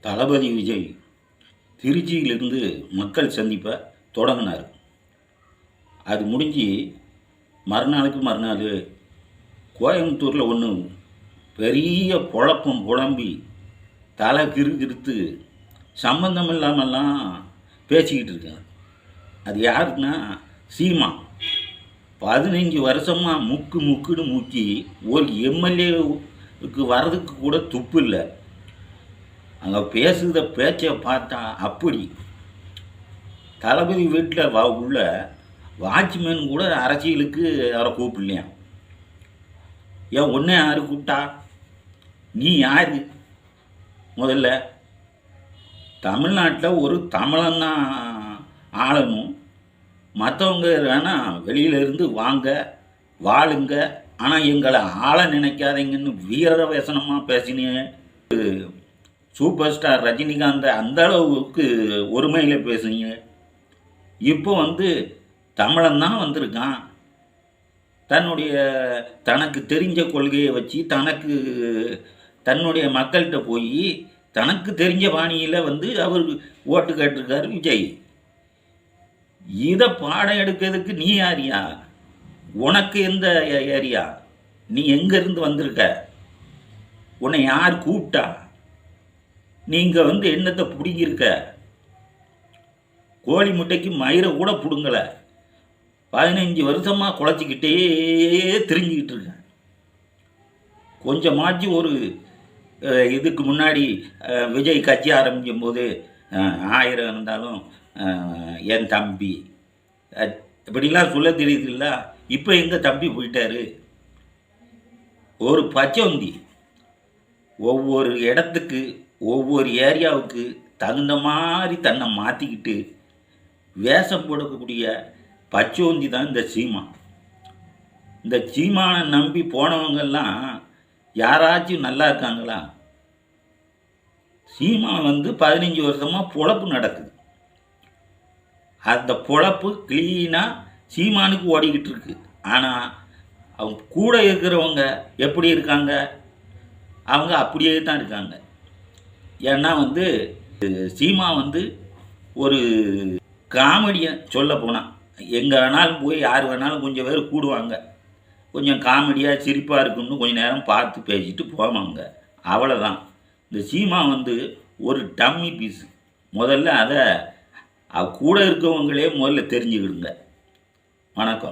தளபதி விஜய் திருச்சியிலிருந்து மக்கள் சந்திப்பை தொடங்கினார். அது முடிஞ்சு மறுநாளுக்கு மறுநாள் கோயம்புத்தூரில் ஒன்று பெரிய குழப்பம் குழம்பி தலை கிறுகிறுத்து சம்பந்தம் இல்லாமல்லாம் பேசிக்கிட்டு இருக்காங்க அது யாருக்குன்னா சீமா. பதினஞ்சு வருஷமாக முக்கு முக்குன்னு முக்கி ஒரு எம்எல்ஏவுக்கு வர்றதுக்கு கூட துப்பு இல்லை. அங்கே பேசுகிற பேச்சை பார்த்தா அப்படி. தளபதி வீட்டில் வா உள்ள வாட்ச்மேன் கூட அரசியலுக்கு அவரை கூப்பிடலையா? ஏன் ஒன்றே யார் கூப்பிட்டா? நீ யார்? முதல்ல தமிழ்நாட்டில் ஒரு தமிழன் தான் ஆளணும். மற்றவங்க வேணால் வெளியிலேருந்து வாங்க வாழுங்க. ஆனால் எங்களை ஆள நினைக்காதீங்கன்னு வீர வசனமாக சூப்பர் ஸ்டார் ரஜினிகாந்த் அந்த அளவுக்கு ஒருமையில் பேசுனீங்க இப்போ வந்து தமிழன் தான் வந்திருக்கான். தன்னுடைய தனக்கு தெரிஞ்ச கொள்கையை வச்சு தனக்கு தன்னுடைய மக்கள்கிட்ட போய் தனக்கு தெரிஞ்ச பாணியில் வந்து அவர் ஓட்டு கேட்டிருக்காரு விஜய். இதை பாடம் எடுக்கிறதுக்கு நீ யாரியா? உனக்கு எந்த ஏ- ஏரியா? நீ எங்கேருந்து வந்திருக்க? உன்னை யார் கூப்பிட்டா? நீங்கள் வந்து என்னத்தை பிடிங்கிருக்க கோழி முட்டைக்கு மயிரை கூட பிடுங்கலை. பதினஞ்சு வருஷமாக குழச்சிக்கிட்டே திரிஞ்சிக்கிட்டு இருக்கேன். கொஞ்சமாச்சு ஒரு இதுக்கு முன்னாடி விஜய் கட்சி ஆரம்பிக்கும் போது ஆயிரம் இருந்தாலும் என் தம்பி. இப்படிலாம் சொல்ல தெரியுதுல்ல? இப்போ எங்கள் தம்பி போயிட்டாரு? ஒரு பச்சவந்தி ஒவ்வொரு இடத்துக்கு ஒவ்வொரு ஏரியாவுக்கு தகுந்த மாதிரி தன்னை மாற்றிக்கிட்டு வேஷம் போடக்கூடிய பச்சோந்தி தான் இந்த சீமா இந்த சீமானை நம்பி போனவங்கெல்லாம் யாராச்சும் நல்லா இருக்காங்களா? சீமா வந்து பதினஞ்சு வருஷமாக பொழப்பு நடக்குது. அந்த பொழப்பு க்ளீனாக சீமானுக்கு ஓடிக்கிட்டு இருக்கு. ஆனால் அவங்க கூட இருக்கிறவங்க எப்படி இருக்காங்க? அவங்க அப்படியே தான் இருக்காங்க. ஏன்னா வந்து சீமா வந்து ஒரு காமெடியன் சொல்ல போனால் எங்கே வேணாலும் போய் யார் வேணாலும் கொஞ்சம் பேர் கூடுவாங்க. கொஞ்சம் காமெடியாக சிரிப்பாக இருக்குன்னு கொஞ்சம் நேரம் பார்த்து பேசிட்டு போவாங்க. அவ்வளோதான் இந்த சீமா வந்து ஒரு டம்மி பீஸ். முதல்ல அதை கூட இருக்கவங்களே முதல்ல தெரிஞ்சுக்கிடுங்க. வணக்கம்.